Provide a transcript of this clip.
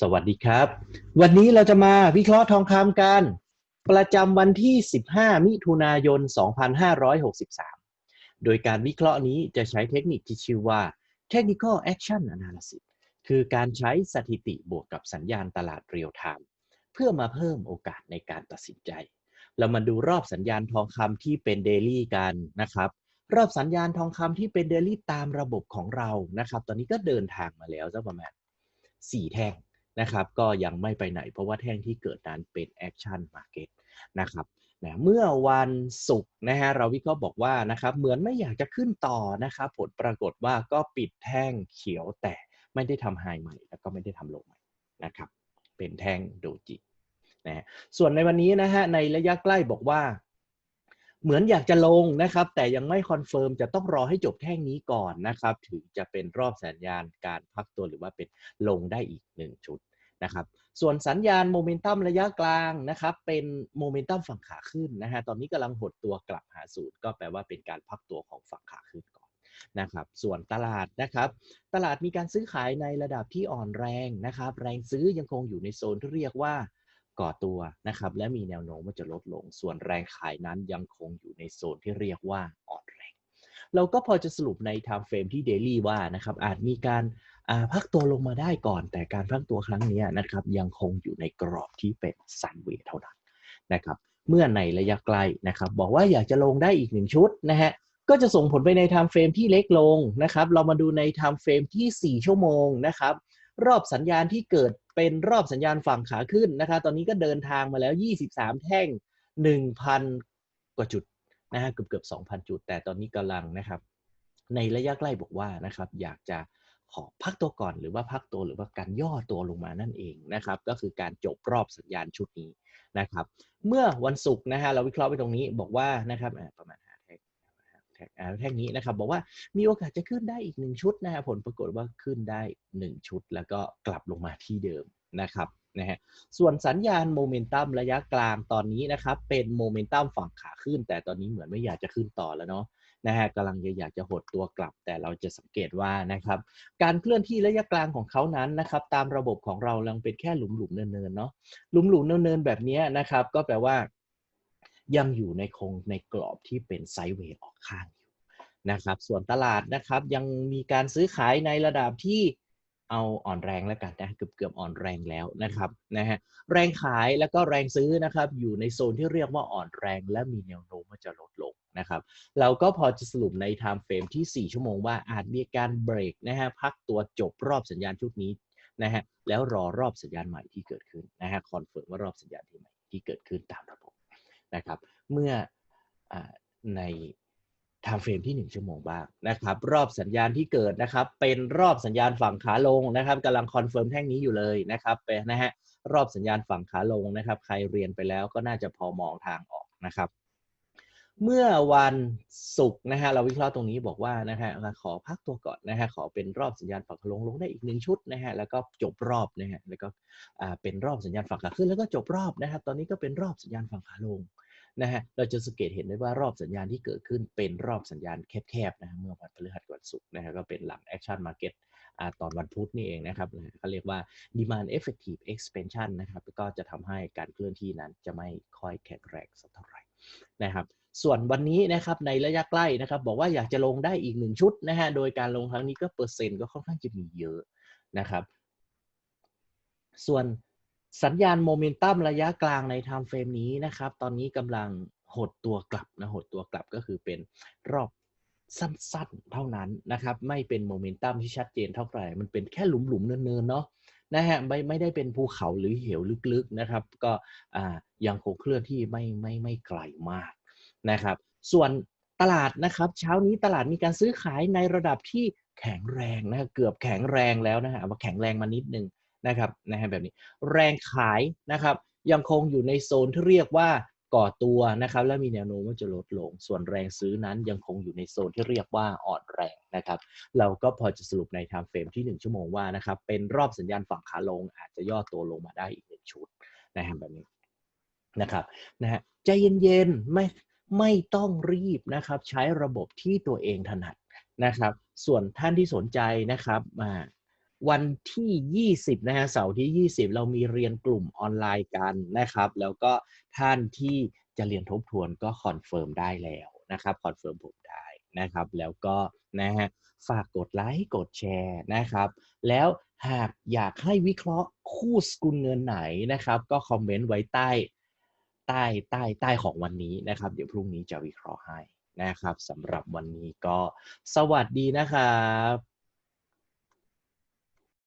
สวัสดีครับ วันนี้เราจะมาวิเคราะห์ทองคำกัน ประจำวันที่ 15 มิถุนายน 2563 โดยการวิเคราะห์นี้จะใช้เทคนิคที่ชื่อว่า Technical Action Analysis คือการใช้สถิติบวกกับสัญญาณตลาดเรียลไทม์เพื่อมาเพิ่มโอกาสในการตัดสินใจ เรามาดูรอบสัญญาณทองคำที่เป็นเดลี่กันนะครับรอบสัญญาณทองคำที่เป็นเดลี่ตามระบบของเรานะครับ ตอนนี้ก็เดินทางมาแล้วสักประมาณ4แท่ง นะครับก็ยังไม่ไปไหนเพราะว่าแท่งที่เกิดนั้นเป็นแอคชั่นมาร์เก็ตนะครับนะเมื่อวันศุกร์นะฮะเราวิเคราะห์บอกว่านะครับเหมือนไม่อยากจะขึ้นต่อนะครับผลปรากฏว่าก็ปิดแท่งเขียวแต่ไม่ได้ทำไฮใหม่ แล้วก็ไม่ได้ทำโลใหม่นะครับเป็นแท่งโดจินะส่วนในวันนี้นะฮะในระยะใกล้บอกว่า เหมือนอยากจะลงนะครับ แต่ยังไม่คอนเฟิร์มจะต้องรอให้จบแท่งนี้ก่อนนะครับ ถึงจะเป็นรอบสัญญาณการพักตัวหรือว่าเป็นลงได้อีก 1 ชุดนะครับส่วนสัญญาณโมเมนตัมระยะกลางนะครับเป็นโมเมนตัมฝั่งขาขึ้นนะฮะตอนนี้กำลังหดตัวกลับหาศูนย์ก็แปลว่าเป็นการพักตัวของฝั่งขาขึ้นก่อนนะครับส่วนตลาดนะครับตลาดมีการซื้อขายในระดับที่อ่อนแรงนะครับแรงซื้อยังคงอยู่ในโซนที่เรียกว่า ก่อตัวนะครับ และมีแนวโน้มว่าจะลดลง ส่วนแรงขายนั้นยังคงอยู่ในโซนที่เรียกว่าอ่อนแรง เราก็พอจะสรุปใน time frame ที่ daily ว่านะครับอาจมีการพักตัวลงมาได้ก่อน แต่การพักตัวครั้งนี้นะครับยังคงอยู่ในกรอบที่เป็นสันเวเท่านั้นนะครับเมื่อในระยะไกลนะครับ บอกว่าอยากจะลงได้อีกหนึ่งชุดนะฮะก็จะส่งผลไปใน time frame ที่เล็กลงนะครับ เรามาดูใน time frame ที่ 4 ชั่วโมงนะครับ รอบสัญญาณที่เกิด เป็นรอบสัญญาณฝั่งขาขึ้นนะครับตอนนี้ก็เดินทางมาแล้ว 23 แท่ง 1,000 กว่าจุดนะฮะเกือบเกือบ2,000 จุด แต่ตอนนี้กำลังนะครับ ในระยะใกล้บอกว่านะครับ อยากจะขอพักตัวก่อนหรือว่าพักตัวหรือว่าการย่อตัวลงมานั่นเองนะครับ ก็คือการจบรอบสัญญาณชุดนี้นะครับ เมื่อวันศุกร์นะฮะเราวิเคราะห์ไปตรงนี้บอกว่านะครับประมาณ แท่งนี้นะครับ บอกว่ามีโอกาสจะขึ้นได้อีกหนึ่งชุดนะผลปรากฏว่าขึ้นได้ 1 ชุด แล้วก็กลับลงมาที่เดิมนะครับนะฮะส่วนสัญญาณโมเมนตัมระยะกลางตอนนี้นะครับเป็นโมเมนตัมฝั่งขาขึ้น แต่ตอนนี้เหมือนไม่อยากจะขึ้นต่อแล้วเนาะนะฮะกำลังจะอยากจะหดตัวกลับ แต่เราจะสังเกตว่านะครับการเคลื่อนที่ระยะกลางของเขานั้นนะครับตามระบบของเรายังเป็นแค่หลุมๆเนินๆเนาะหลุมๆเนินๆแบบนี้นะครับก็แปลว่า ยังอยู่ในคงในกรอบที่เป็นไซด์เวย์ออกข้างอยู่นะครับ ส่วนตลาดนะครับยังมีการซื้อขายในระดับที่เอาอ่อนแรงแล้วกันนะเกือบเกือบอ่อนแรงแล้วนะครับนะฮะแรงขายแล้วก็แรงซื้อนะครับ อยู่ในโซนที่เรียกว่าอ่อนแรงและมีแนวโน้มว่าจะลดลงนะครับ เราก็พอจะสรุปใน time frame ที่ 4 ชั่วโมงว่าอาจมีการเบรกนะฮะพักตัวจบรอบสัญญาณชุดนี้นะฮะแล้วรอรอบสัญญาณใหม่ที่เกิดขึ้นนะฮะคอนเฟิร์มว่ารอบสัญญาณที่ใหม่ที่เกิดขึ้นตามระบบ นะครับ เมื่ออใน time frame ที่ 1 ชั่วโมงบ้างนะครับ รอบสัญญาณที่เกิดนะครับ เป็นรอบสัญญาณฝั่งขาลงนะครับกำลังคอนเฟิร์มแท่งนี้อยู่เลยนะครับเป็นนะฮะรอบสัญญาณฝั่งขาลงนะครับ ใครเรียนไปแล้วก็น่าจะพอมองทางออกนะครับ เมื่อวันศุกร์นะฮะเราวิเคราะห์ตรงนี้บอกว่านะฮะขอพักตัวก่อนนะฮะขอเป็นรอบสัญญาณฝั่งขาลงลงได้อีกหนึ่งชุดนะฮะแล้วก็จบรอบนะฮะแล้วก็เป็นรอบสัญญาณฝั่งขาขึ้นแล้วก็จบรอบนะครับ ตอนนี้ก็เป็นรอบสัญญาณฝั่งขาลง นะฮะเราจะสังเกตเห็นได้ว่ารอบสัญญาณที่เกิดขึ้นเป็นรอบสัญญาณแคบๆนะฮะเมื่อวันพฤหัสวันศุกร์นะฮะก็เป็นหลัง Action Market ตอนวันพุธนี่เองนะครับเขาเรียกว่า demand effective expansion นะครับก็จะทำให้การเคลื่อนที่นั้นจะไม่ค่อยแข็งแรงสักเท่าไหร่นะครับส่วนวันนี้นะครับในระยะใกล้นะครับบอกว่าอยากจะลงได้อีกหนึ่งชุดนะฮะโดยการลงครั้งนี้ก็เปอร์เซ็นต์ก็ค่อนข้างจะมีเยอะนะครับส่วน สัญญาณโมเมนตัมระยะกลางในไทม์เฟรมนี้นะครับ ตอนนี้กำลังหดตัวกลับนะหดตัวกลับก็คือเป็นรอบสั้นๆเท่านั้นนะครับ ไม่เป็นโมเมนตัมที่ชัดเจนเท่าไหร่ มันเป็นแค่หลุมๆเนินๆเนาะนะฮะไม่ไม่ได้เป็นภูเขาหรือเหวลึกๆนะครับ ก็ยังคงเคลื่อนที่ไม่ไม่ไม่ไกลมากนะครับ ส่วนตลาดนะครับ เช้านี้ตลาดมีการซื้อขายในระดับที่แข็งแรงนะเกือบแข็งแรงแล้วนะฮะมาแข็งแรงมานิดนึง นะครับนะฮะแบบนี้ แรงขายนะครับยังคงอยู่ในโซนที่เรียกว่าก่อตัวนะครับ และมีแนวโน้มว่าจะลดลง ส่วนแรงซื้อนั้นยังคงอยู่ในโซนที่เรียกว่าอ่อนแรงนะครับ เราก็พอจะสรุปใน time frame ที่ 1 ชั่วโมงว่านะครับ เป็นรอบสัญญาณฝั่งขาลง อาจจะย่อตัวลงมาได้อีกหนึ่งชุดนะครับแบบนี้นะครับนะฮะใจเย็นๆไม่ไม่ต้องรีบนะครับ ใช้ระบบที่ตัวเองถนัดนะครับ ส่วนท่านที่สนใจนะครับมา วันที่ 20 นะฮะเสาร์ที่ 20 เรามีเรียนกลุ่มออนไลน์กันนะครับ แล้วก็ท่านที่จะเรียนทบทวนก็คอนเฟิร์มได้แล้วนะครับคอนเฟิร์มผมได้นะครับ แล้วก็นะฮะฝากกดไลค์กดแชร์นะครับ แล้วหากอยากให้วิเคราะห์คู่สกุลเงินไหนนะครับ ก็คอมเมนต์ไว้ใต้ใต้ใต้ใต้ของวันนี้นะครับ เดี๋ยวพรุ่งนี้จะวิเคราะห์ให้นะครับสำหรับวันนี้ก็สวัสดีนะครับ